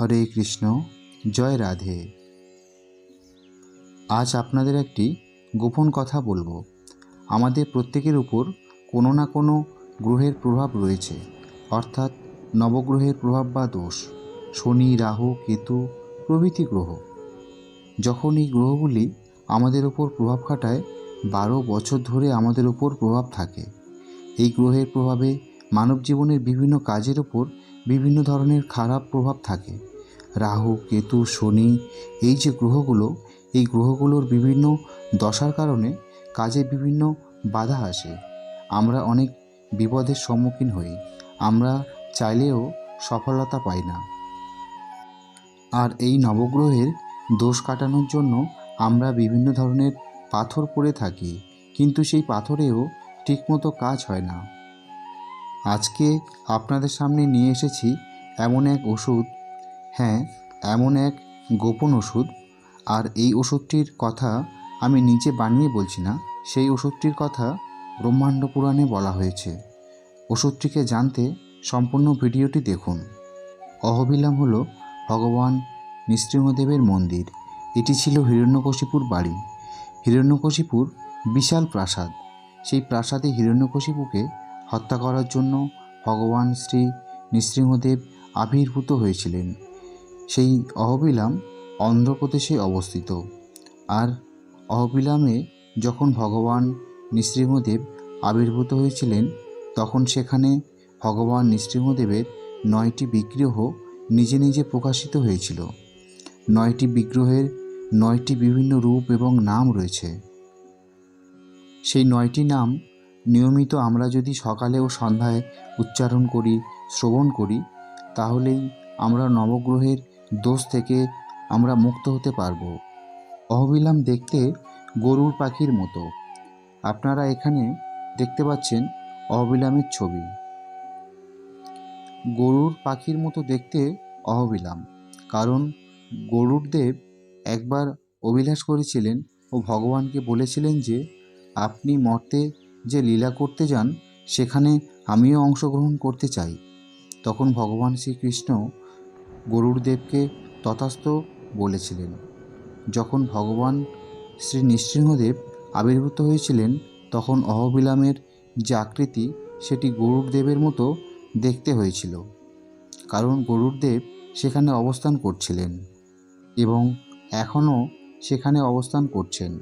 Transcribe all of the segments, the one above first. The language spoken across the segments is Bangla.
হরে কৃষ্ণ, জয় রাধে। আজ আপনাদের একটি গোপন কথা বলব। আমাদের প্রত্যেকের উপর কোনো না কোনো গ্রহের প্রভাব রয়েছে, অর্থাৎ নবগ্রহের প্রভাব বা দোষ, শনি, রাহু, কেতু, প্রভৃতি গ্রহ। যখন এই গ্রহগুলি আমাদের ওপর প্রভাব খাটায়, বারো বছর ধরে আমাদের ওপর প্রভাব থাকে। এই গ্রহের প্রভাবে মানব জীবনের বিভিন্ন কাজের ওপর বিভিন্ন ধরনের খারাপ প্রভাব থাকে। রাহু, কেতু, শনি এই যে গ্রহগুলো, এই গ্রহগুলোর বিভিন্ন দশার কারণে কাজে বিভিন্ন বাধা আসে। আমরা অনেক বিপদের সম্মুখীন হই। আমরা চাইলেও সফলতা পাই না। আর এই নবগ্রহের দোষ কাটানোর জন্য আমরা বিভিন্ন ধরনের পাথর পরে থাকি। কিন্তু সেই পাথরেও ঠিকমতো কাজ হয় না। আজকে আপনাদের সামনে নিয়ে এসেছি এমন এক ওষুধ। হ্যাঁ এমন এক গোপন ওষুধ। আর এই ওষুধটির কথা আমি নিজে বানিয়ে বলছি না। সেই ওষুধটির কথা ব্রহ্মাণ্ড পুরাণে বলা হয়েছে। ওষুধটিকে জানতে সম্পূর্ণ ভিডিওটি দেখুন। অহবিলাম হলো ভগবান নৃসিংহদেবের মন্দির। এটি ছিল হিরণ্যকশিপুর বাড়ি। হিরণ্যকশিপুর বিশাল প্রাসাদ। সেই প্রাসাদে হিরণ্যকশিপুকে হত্যা করার জন্য ভগবান শ্রী নৃসিংহদেব আবির্ভূত হয়েছিলেন। সেই অহবিলাম অন্ধ্রপ্রদেশে অবস্থিত। আর অহবিলামে যখন ভগবান নৃসিংহদেব আবির্ভূত হয়েছিলেন, তখন সেখানে ভগবান নৃসিংহদেবের নয়টি বিগ্রহ নিজে নিজে প্রকাশিত হয়েছিল। নয়টি বিগ্রহের নয়টি বিভিন্ন রূপ এবং নাম রয়েছে। সেই নয়টি নাম নিয়মিত আমরা যদি সকালে ও সন্ধ্যায় উচ্চারণ করি, শ্রবণ করি, তাহলেই আমরা নবগ্রহের দোষ থেকে আমরা মুক্ত হতে পারব। অহবিলাম দেখতে গরুর পাখির মতো। আপনারা এখানে দেখতে পাচ্ছেন অহবিলামের ছবি। গরুর পাখির মতো দেখতে অহবিলাম, কারণ গরুর দেব একবার অভিলাষ করেছিলেন ও ভগবানকে বলেছিলেন যে, আপনি মর্তে যে লীলা করতে যান, সেখানে আমিও অংশগ্রহণ করতে চাই। তখন ভগবান শ্রীকৃষ্ণ গরুর দেবকে তথাস্থ বলেছিলেন। যখন ভগবান শ্রী নৃসিংহদেব আবির্ভূত হয়েছিলেন, তখন অহবিলামের যে আকৃতি, সেটি গরুর দেবের মতো দেখতে হয়েছিল। কারণ গরুর দেব সেখানে অবস্থান করছিলেন এবং এখনও সেখানে অবস্থান করছেন।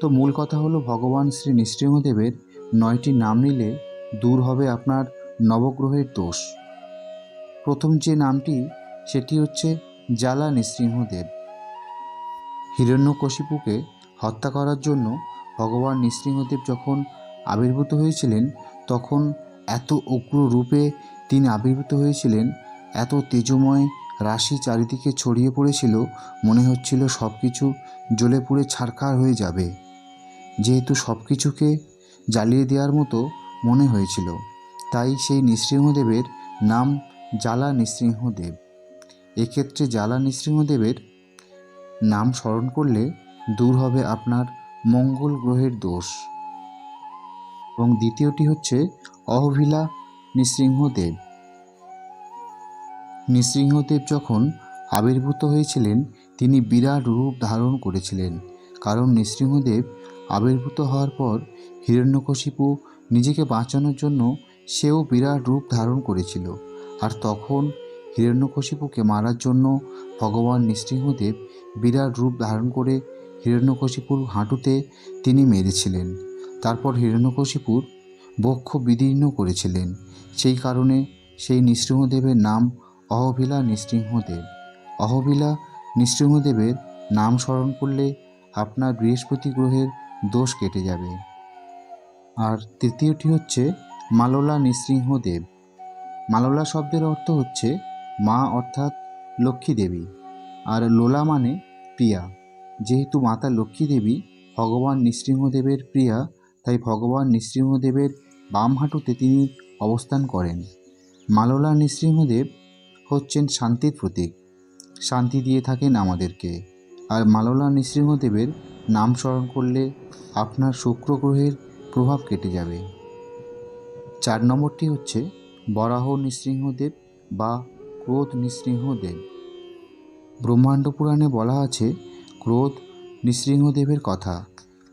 তো মূল কথা হলো ভগবান শ্রী নৃসিংহদেবের নয়টি নাম নিলে দূর হবে আপনার নবগ্রহের দোষ। প্রথম যে নামটি, সেটি হচ্ছে জ্বালা নৃসিংহদেব। হিরণ্যকশিপুকে হত্যা করার জন্য ভগবান নৃসিংহদেব যখন আবির্ভূত হয়েছিলেন, তখন এত উগ্র রূপে তিনি আবির্ভূত হয়েছিলেন, এত তেজময় রাশি চারিদিকে ছড়িয়ে পড়েছিল, মনে হচ্ছিল সব কিছু জ্বলে পুড়ে ছারখার হয়ে যাবে। যেহেতু সব কিছুকে জ্বালিয়ে দেওয়ার মতো মনে হয়েছিল, তাই সেই নৃসিংহদেবের নাম জ্বালা নৃসিংহদেব। এক্ষেত্রে জ্বালা নৃসিংহদেবের নাম স্মরণ করলে দূর হবে আপনার মঙ্গল গ্রহের দোষ। এবং দ্বিতীয়টি হচ্ছে অহভিলা নৃসিংহদেব। নৃসিংহদেব যখন আবির্ভূত হয়েছিলেন, তিনি বিরাট রূপ ধারণ করেছিলেন, কারণ নৃসিংহদেব আবির্ভূত হওয়ার পর হিরণ্যকশিপু নিজেকে বাঁচানোর জন্য সেও বিরাট রূপ ধারণ করেছিল। আর তখন হিরণ্যকশিপুকে মারার জন্য ভগবান নৃসিংহদেব বিরাট রূপ ধারণ করে হিরণ্যকশিপুর হাঁটুতে তিনি মেরেছিলেন। তারপর হিরণ্যকশিপুর বক্ষ বিদীর্ণ করেছিলেন। সেই কারণে সেই নৃসিংহদেবের নাম অহবিলা নৃসিংহদেব। অহবিলা নৃসিংহদেবের নাম স্মরণ করলে আপনার বৃহস্পতি গ্রহের দোষ কেটে যাবে। আর তৃতীয়টি হচ্ছে মাললা নৃসিংহদেব। মাললা শব্দের অর্থ হচ্ছে মা অর্থাৎ লক্ষ্মী দেবী, আর লোলা মানে প্রিয়া। যেহেতু মাতা লক্ষ্মী দেবী, ভগবান নৃসিংহদেবের প্রিয়া, তাই ভগবান নৃসিংহদেবের বাম হাঁটুতে তিনি অবস্থান করেন। মাললা নৃসিংহদেব হচ্ছেন শান্তির প্রতীক। শান্তি দিয়ে থাকেন আমাদেরকে। আর মাললা নৃসিংহদেবের নাম স্মরণ করলে আপনার শুক্র গ্রহের প্রভাব কেটে যাবে। চার নম্বরটি হচ্ছে বরাহ নৃসিংহদেব বা ক্রোধ নৃসিংহদেব। ব্রহ্মাণ্ড পুরাণে বলা আছে, ক্রোধ নৃসিংহদেবের কথা।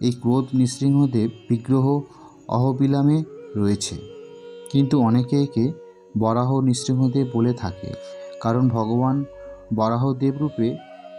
এই ক্রোধ নৃসিংহদেব বিগ্রহ অহবিলামে রয়েছে। কিন্তু অনেকে একে বরাহ নৃসিংহদেব বলে থাকে, কারণ ভগবান বরাহদেব রূপে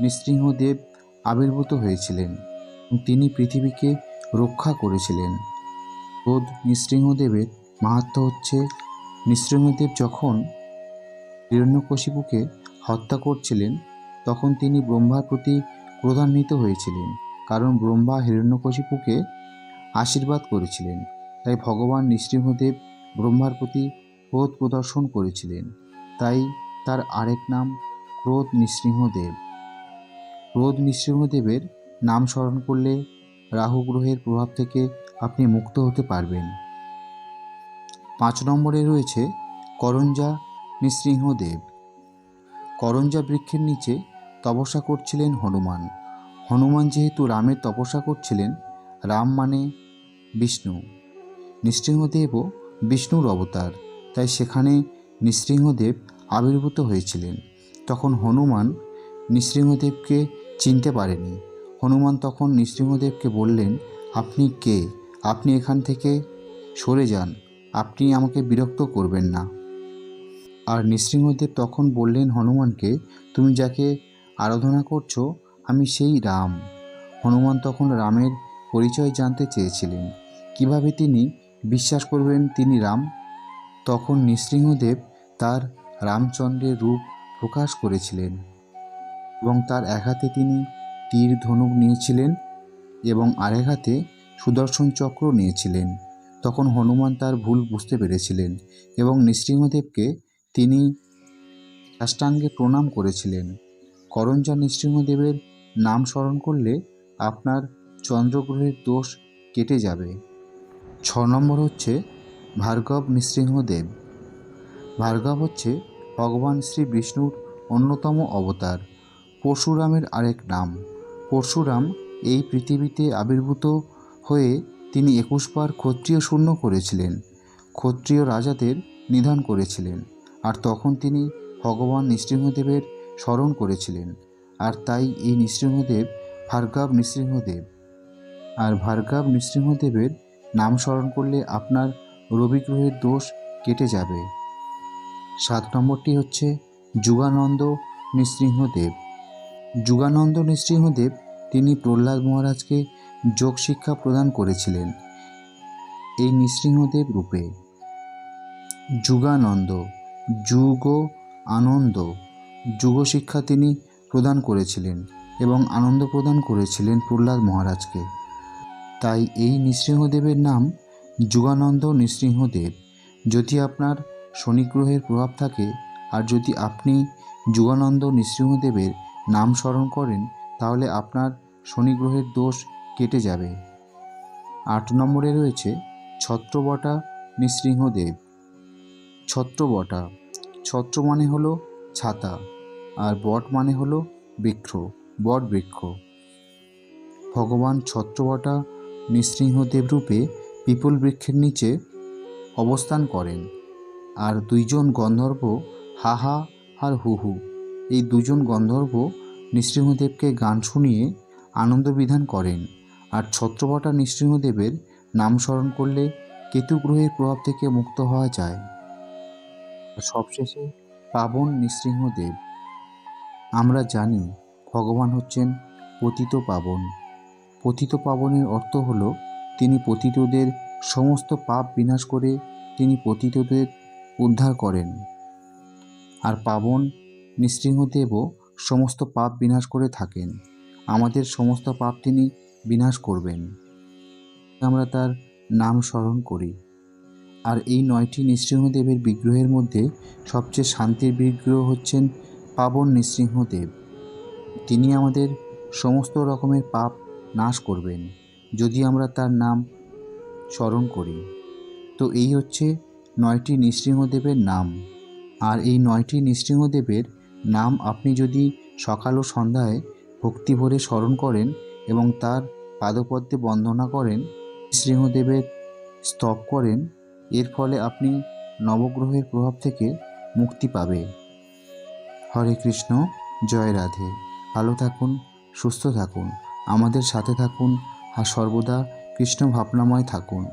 নৃসিংহদেব আবির্ভূত হয়েছিলেন। তিনি পৃথিবীকে রক্ষা করেছিলেন। ক্রোধ নৃসিংহদেবের মাহাত্ম্য হচ্ছে, নৃসিংহদেব যখন হিরণ্যকশিপুকে হত্যা করছিলেন, তখন তিনি ব্রহ্মার প্রতি ক্রোধান্বিত হয়েছিলেন, কারণ ব্রহ্মা হিরণ্যকশিপুকে আশীর্বাদ করেছিলেন। তাই ভগবান নৃসিংহদেব ব্রহ্মার প্রতি ক্রোধ প্রদর্শন করেছিলেন। তাই তার আরেক নাম ক্রোধ নৃসিংহদেব। ক্রোধ নৃসিংহদেবের নাম স্মরণ করলে রাহু গ্রহের প্রভাব থেকে আপনি মুক্ত হতে পারবেন। পাঁচ নম্বরে রয়েছে করঞ্জা নৃসিংহদেব করঞ্জা বৃক্ষের নিচে তপস্যা করছিলেন হনুমান। হনুমান যেহেতু রামের তপস্যা করছিলেন, রাম মানে বিষ্ণু। নৃসিংহদেবও বিষ্ণুর অবতার, তাই সেখানে নৃসিংহদেব আবির্ভূত হয়েছিলেন। তখন হনুমান নৃসিংহদেবকে চিনতে পারেনি। হনুমান তখন নৃসিংহদেবকে বললেন, আপনি কে? আপনি এখান থেকে সরে যান। আপনি আমাকে বিরক্ত করবেন না। আর নৃসিংহদেব তখন বললেন হনুমানকে, তুমি যাকে আরাধনা করছ, আমি সেই রাম। হনুমান তখন রামের পরিচয় জানতে চেয়েছিলেন। কীভাবে তিনি বিশ্বাস করবেন তিনি রাম? তখন নৃসিংহদেব তার রামচন্দ্রের রূপ প্রকাশ করেছিলেন এবং তার এক হাতে তিনি তীর ধনুক নিয়েছিলেন এবং আরেক হাতে সুদর্শন চক্র নিয়েছিলেন। তখন হনুমান তার ভুল বুঝতে পেরেছিলেন এবং নৃসিংহদেবকে তিনি সাষ্টাঙ্গে প্রণাম করেছিলেন। করঞ্জা নৃসিংহদেবের নাম স্মরণ করলে আপনার চন্দ্রগ্রহের দোষ কেটে যাবে। ছ নম্বর হচ্ছে ভার্গব নৃসিংহদেব। ভার্গব হচ্ছে ভগবান শ্রী বিষ্ণুর অন্যতম অবতার, পরশুরামের আরেক নাম। পরশুরাম এই পৃথিবীতে আবির্ভূত হয়ে তিনি একুশবার ক্ষত্রিয় শূন্য করেছিলেন, ক্ষত্রিয় রাজাদের নিধন করেছিলেন, আর তখন তিনি ভগবান নৃসিংহদেবের স্মরণ করেছিলেন, আর তাই এই নৃসিংহদেব ভার্গব নৃসিংহদেব। আর ভার্গব নৃসিংহদেবের নাম স্মরণ করলে আপনার রবি গ্রহের দোষ কেটে যাবে। সাত নম্বরটি হচ্ছে যুগানন্দ নৃসিংহদেব। যুগানন্দ নৃসিংহদেব তিনি প্রহ্লাদ মহারাজকে যোগ শিক্ষা প্রদান করেছিলেন এই নৃসিংহদেব রূপে। যুগানন্দ যুগ আনন্দ যুগ শিক্ষা তিনি প্রদান করেছিলেন এবং আনন্দ প্রদান করেছিলেন প্রহ্লাদ মহারাজকে। তাই এই নৃসিংহদেবের নাম যুগানন্দ নৃসিংহদেব। যদি আপনার শনি গ্রহের প্রভাব থাকে আর যদি আপনি যুগানন্দ নৃসিংহদেবের নাম স্মরণ করেন, তাহলে আপনার শনি গ্রহের দোষ কেটে যাবে। আট নম্বরে রয়েছে, ছত্রবটা নৃসিংহদেব ছত্রবটা, ছত্র মানে হলো ছাতা, আর বট মানে হলো বৃক্ষ, বট বৃক্ষ। ভগবান ছত্রবটা নৃসিংহদেব রূপে পিপল বৃক্ষের নিচে অবস্থান করেন, আর দুইজন গন্ধর্ব হাহা আর হুহু এই দুজন গন্ধর্ব নৃসিংহদেবকে গান শুনিয়ে আনন্দ বিধান করেন আর ছত্রবটা নৃসিংহদেবের নাম স্মরণ করলে কেতু গ্রহের প্রভাব থেকে মুক্ত হওয়া যায়। সবশেষে পাবন নৃসিংহদেব। আমরা জানি ভগবান হচ্ছেন পতিত পাবন। পতিত পাবনের অর্থ হল তিনি পতিতদের সমস্ত পাপ বিনাশ করে তিনি পতিতদের উদ্ধার করেন। আর পাবন নৃসিংহদেবও সমস্ত পাপ বিনাশ করে থাকেন। আমাদের সমস্ত পাপ তিনি বিনাশ করবেন। আমরা তার নাম স্মরণ করি। আর এই নয়টি নৃসিংহদেবের বিগ্রহের মধ্যে সবচেয়ে শান্তির বিগ্রহ হচ্ছেন পাবন নৃসিংহদেব তিনি আমাদের সমস্ত রকমের পাপ নাশ করবেন, যদি আমরা তার নাম স্মরণ করি। তো এই হচ্ছে নয়টি নৃসিংহদেবের নাম। আর এই নয়টি নৃসিংহদেবের নাম আপনি যদি সকাল ও সন্ধ্যায় ভক্তি ভরে স্মরণ করেন এবং তার পাদপদ্মে বন্দনা করেন নৃসিংহদেবের স্তব করেন, এর ফলে আপনি নবগ্রহের প্রভাব থেকে মুক্তি পাবে। হরে কৃষ্ণ, জয় রাধে। ভালো থাকুন, সুস্থ থাকুন, আমাদের সাথে থাকুন, আর সর্বদা কৃষ্ণ ভাবনাময় থাকুন।